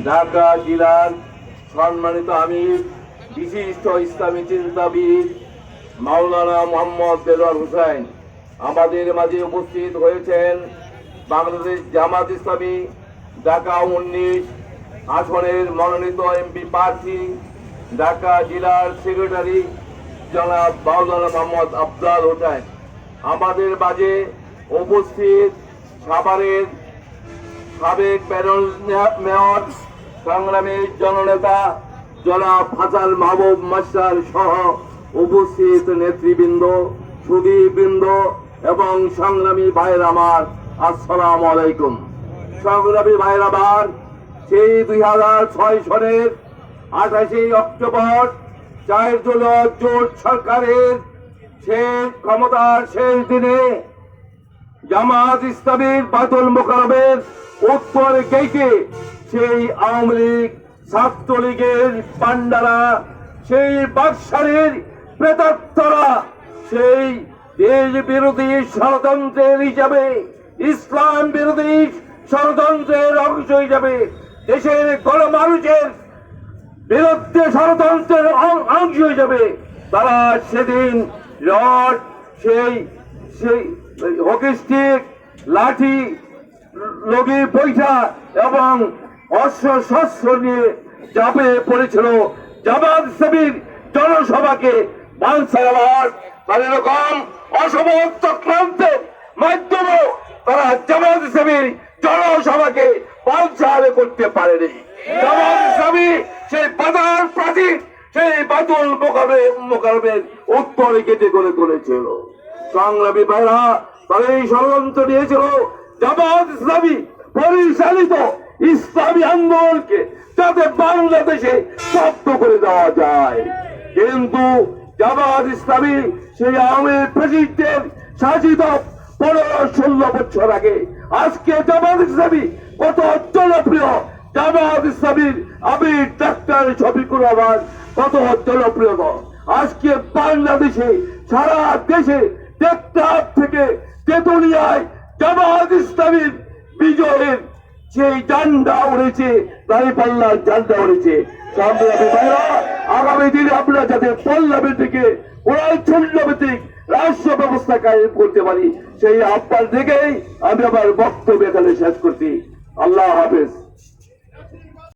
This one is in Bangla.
ঢাকা জেলার সম্মানিত আমির, বিশিষ্ট ইসলামী চিন্তাবিদ মাওলানা মোহাম্মদ দেলোয়ার হোসেন আমাদের মাঝে উপস্থিত হয়েছেন বাংলাদেশ জামাত ইসলামী, ঢাকা উনিশ আসনের মনোনীত এমপি প্রার্থী, ঢাকা জেলার সেক্রেটারি জনাব মাওলানা মোহাম্মদ আফজাল হোসেন। আমাদের মাঝে উপস্থিত সাভারের সাবেক প্যানেল মেয়র, সংগ্রামী জননেতা জনাব হাসান মাহবুব মাস্টার সহ উপস্থিত নেতৃবৃন্দ সুদীবৃন্দ এবং সংগ্রামী ভাইয়ের আমার আসসালামু আলাইকুম। সংগ্রামী ভাইয়ের আমার সেই দুই হাজার ছয় সনের আঠাশে অক্টোবর চার জুন জোট সরকারের শেষ ক্ষমতার শেষ দিনে জামাত ইসলামীর বাদল মোকারমের উত্তর গেইটে, সেই আওয়ামী লীগ ছাত্রলীগের পান্ডারা সেই বাকশালীর প্রেতাত্মরা, সেই দেশ বিরোধী ষড়যন্ত্রের হিসাবে, ইসলাম বিরোধী ষড়যন্ত্রের অংশ হিসাবে, দেশের গণমানুষের বিরুদ্ধে ষড়যন্ত্রের অংশ হিসেবে, তারা সেদিন রড, সেই সেই হকি স্টিক, লাঠি, লগি পয়সা এবং অস্ত্র শস্ত্র নিয়ে চাপে পড়েছিল জামাত ইসলামীর জনসভাকে বাঞ্ছাবার তাদের এরকম অসমর্থ মাধ্যমে তারা জামাত ইসলামীর জনসভাকে বাঞ্ছারে করতে পারেনি। জামাত ইসলামী সেই বাজার প্রাচীর, সেই বাতুল মোকাবে মোকাবের উত্তরে কেটে করে তুলেছিল। সংগ্রামী ভাইরা তারা এই ষড়যন্ত্র নিয়েছিল। জামাত ইসলামী পরিচালিত ইসলামী আন্দোলনকে যাতে বাংলাদেশে স্তব্ধ করে দেওয়া যায়। কিন্তু জামাত ইসলামী সেই আওয়ামী প্রেসিডেন্ট শাসিত পনেরো ষোলো বছর আগে। আজকে জামাত ইসলামী কত জনপ্রিয়। জামাত ইসলামীর আমির ডাক্তার শফিকুর রহমান কত জনপ্রিয় আজকে বাংলাদেশে সারা দেশে টেকটাপ থেকে তেতুলিয়ায় জামাত ইসলামীর বিজয়ের সেই জান্ডা উড়েছে, দাঁড়িপাল্লার জান্ডা উড়েছে। সংগ্রামী ভাইরা, আগামী দিনে আমরা যাতে পল্লবের দিকে ওরাল ভিত্তিক রাষ্ট্র ব্যবস্থা কায়েম করতে পারি। সেই আহ্বান থেকেই আমি আমার বক্তব্য এখানে শেষ করছি। আল্লাহ হাফেজ।